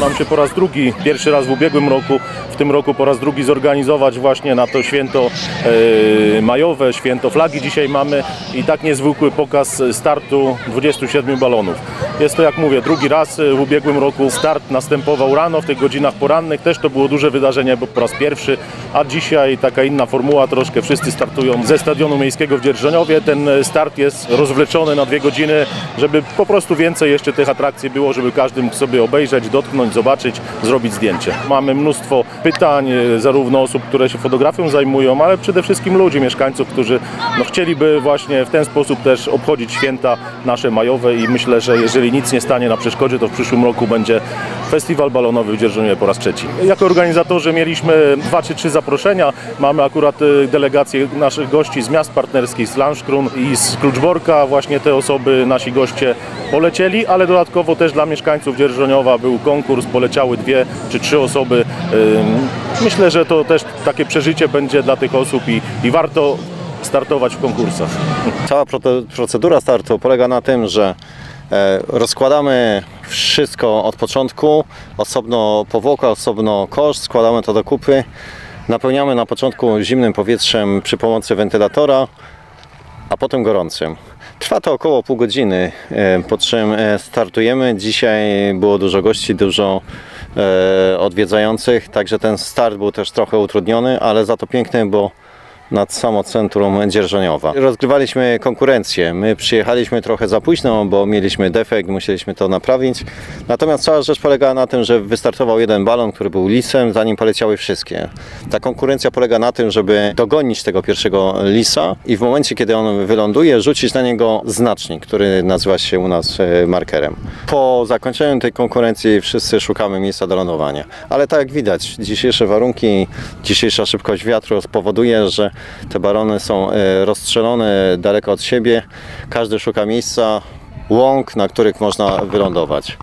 nam się po raz drugi, pierwszy raz w ubiegłym roku, w tym roku po raz drugi zorganizować właśnie na to święto e, majowe, święto flagi dzisiaj mamy i tak niezwykły pokaz startu 27 balonów. Jest to, jak mówię, drugi raz e, w ubiegłym roku start następował rano w tych godzinach porannych, też to było duże wydarzenie, bo po raz pierwszy, a dzisiaj taka inna formuła, troszkę wszyscy startują ze Stadionu Miejskiego w Dzierżoniowie. Ten e, start jest rozwleczony na dwie godziny, żeby po prostu więcej jeszcze tych atrakcji było, żeby każdy mógł sobie obejrzeć, dotknąć, zobaczyć, zrobić zdjęcie. Mamy mnóstwo pytań, e, zarówno osób, które się fotografią zajmują, ale przede wszystkim ludzi, mieszkańców, którzy no, chcieliby właśnie w ten sposób też obchodzić święta nasze majowe i myślę, że jeżeli nic nie stanie na przeszkodzie, to w przyszłym roku będzie Festiwal Balonowy w Dzierżoniowie po raz trzeci. Jako organizatorzy mieliśmy dwa czy trzy zaproszenia. Mamy akurat e, delegację naszych gości z miast partnerskich, z Landszkrun i z Kluczborka. Właśnie te osoby, nasi goście polecieli, ale dodatkowo też dla mieszkańców Dzierżoniowa był konkurs, poleciały dwie czy trzy osoby. Myślę, że to też takie przeżycie będzie dla tych osób i, i warto startować w konkursach. Cała procedura startu polega na tym, że rozkładamy wszystko od początku, osobno powłoka, osobno kosz, składamy to do kupy, napełniamy na początku zimnym powietrzem przy pomocy wentylatora, a potem gorącym. Trwa to około pół godziny, e, po czym e, startujemy. Dzisiaj było dużo gości, dużo e, odwiedzających, także ten start był też trochę utrudniony, ale za to piękny, bo nad samo centrum Dzierżoniowa. Rozgrywaliśmy konkurencję. My przyjechaliśmy trochę za późno, bo mieliśmy defekt, musieliśmy to naprawić. Natomiast cała rzecz polegała na tym, że wystartował jeden balon, który był lisem, zanim poleciały wszystkie. Ta konkurencja polega na tym, żeby dogonić tego pierwszego lisa i w momencie, kiedy on wyląduje, rzucić na niego znacznik, który nazywa się u nas e, markerem. Po zakończeniu tej konkurencji wszyscy szukamy miejsca do lądowania. Ale tak jak widać, dzisiejsze warunki, dzisiejsza szybkość wiatru spowoduje, że te balony są e, rozstrzelone daleko od siebie. Każdy szuka miejsca, łąk, na których można wylądować.